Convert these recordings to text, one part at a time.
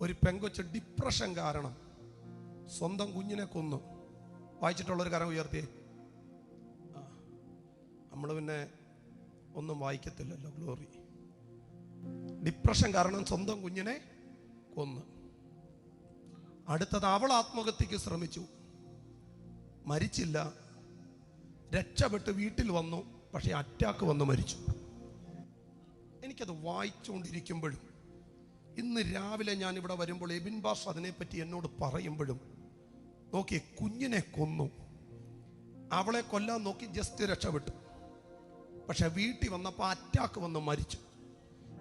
ഒരു പെങ്കൊച്ച് ഡിപ്രഷൻ കാരണം സ്വന്തം കുഞ്ഞിനെ കൊന്നു. വായിച്ചിട്ടുള്ളൊരു കരം ഉയർത്തിയേ നമ്മൾ പിന്നെ ഒന്നും വായിക്കത്തില്ലല്ലോ ഗ്ലോറി ഡിപ്രഷൻ കാരണം സ്വന്തം കുഞ്ഞിനെ കൊന്നു. അടുത്തത് അവൾ ആത്മഹത്യക്ക് ശ്രമിച്ചു. മരിച്ചില്ല. രക്ഷപ്പെട്ട് വീട്ടിൽ വന്നു. പക്ഷെ അറ്റാക്ക് വന്നു മരിച്ചു. എനിക്കത് വായിച്ചുകൊണ്ടിരിക്കുമ്പോഴും ഇന്ന് രാവിലെ ഞാൻ ഇവിടെ വരുമ്പോൾ എബിൻ ബാസ് അതിനെപ്പറ്റി എന്നോട് പറയുമ്പോഴും നോക്കി കുഞ്ഞിനെ കൊന്നു. അവളെ കൊല്ലാൻ നോക്കി ജസ്റ്റ് രക്ഷപ്പെട്ടു. പക്ഷെ വീട്ടിൽ വന്നപ്പോൾ അറ്റാക്ക് വന്ന് മരിച്ചു.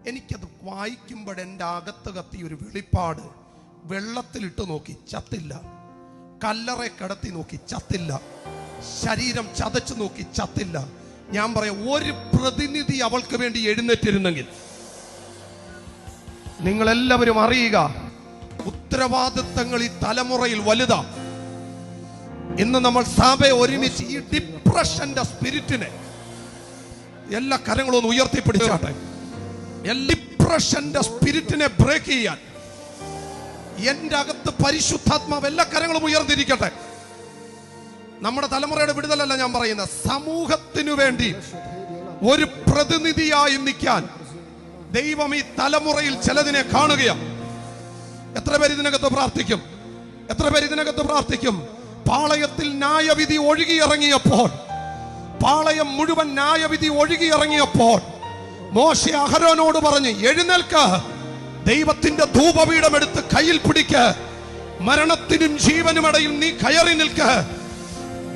എനിക്കത് വായിക്കുമ്പോഴെന്റെ അകത്ത് കത്തി ഒരു വെളിപ്പാട് വെള്ളത്തിലിട്ട് നോക്കി ചത്തില്ല. കല്ലറെ കിടത്തി നോക്കി ചത്തില്ല. ശരീരം ചതച്ചു നോക്കി ചത്തില്ല. ഞാൻ പറയാം ഒരു പ്രതിനിധി അവൾക്ക് വേണ്ടി എഴുന്നേറ്റിരുന്നെങ്കിൽ നിങ്ങളെല്ലാവരും അറിയുക ഉത്തരവാദിത്തങ്ങൾ ഈ തലമുറയിൽ വലുതാ. ഇന്ന് നമ്മൾ സഭ ഒരുമിച്ച് ഈ ഡിപ്രഷന്റെ സ്പിരിറ്റിനെ എല്ലാ കരങ്ങളും ഒന്ന് ഉയർത്തിപ്പിടിച്ചാട്ടെ ഡിപ്രഷന്റെ സ്പിരിറ്റിനെ ബ്രേക്ക് ചെയ്യാൻ എന്റെ അകത്ത് പരിശുദ്ധാത്മാവ് എല്ലാ കരങ്ങളും ഉയർന്നിരിക്കട്ടെ. നമ്മുടെ തലമുറയുടെ വിടുതലല്ല ഞാൻ പറയുന്നത് സമൂഹത്തിനു വേണ്ടി ഒരു പ്രതിനിധിയായി നിൽക്കാൻ ദൈവം ഈ തലമുറയിൽ ചിലതിനെ കാണുകയാണ്. എത്ര പേര് ഇതിനകത്ത് പ്രാർത്ഥിക്കും? എത്ര പേര് ഇതിനകത്ത് പ്രാർത്ഥിക്കും? പാളയത്തിൽ ന്യായവിധി ഒഴുകിയിറങ്ങിയപ്പോൾ പാളയം മുഴുവൻ ന്യായവിധി ഒഴുകിയിറങ്ങിയപ്പോൾ മോശ അഹരോനോട് പറഞ്ഞ് എഴുന്നേൽക്ക. ദൈവത്തിന്റെ ധൂപപീഠം എടുത്ത് കയ്യിൽ പിടിക്ക. മരണത്തിനും ജീവനും ഇടയിൽ നീ കയറി നിൽക്ക.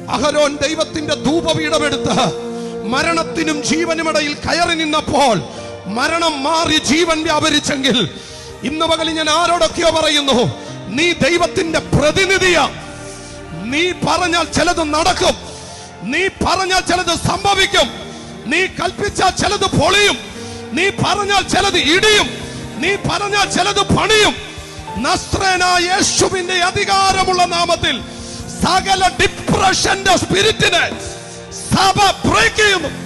അഹരോൻ ദൈവത്തിന്റെ ധൂപപീഠം എടുത്ത് മരണത്തിനും ജീവനും ഇടയിൽ കയറി നിന്നപ്പോൾ മരണം മാറി ജീവൻ വ്യാപരിച്ചെങ്കിൽ ഇന്ന് പകലിൽ ഞാൻ ആരോടൊക്കെയോ പറയുന്നു നീ ദൈവത്തിന്റെ പ്രതിനിധിയാ. നീ പറഞ്ഞാൽ ചിലത് നടക്കും. നീ പറഞ്ഞാൽ ചിലത് സംഭവിക്കും. നീ കൽപ്പിച്ചാൽ ചിലത് പൊളിയും. നീ പറഞ്ഞാൽ ചിലത് ഇടിയും. നീ പറഞ്ഞാൽ ചിലത് പണിയും. യേശുവിന്റെ അധികാരമുള്ള നാമത്തിൽ സകല ഡിപ്രഷന്റെ സ്പിരിറ്റിനെ സഭ ബ്രേക്ക് ചെയ്യുന്നു.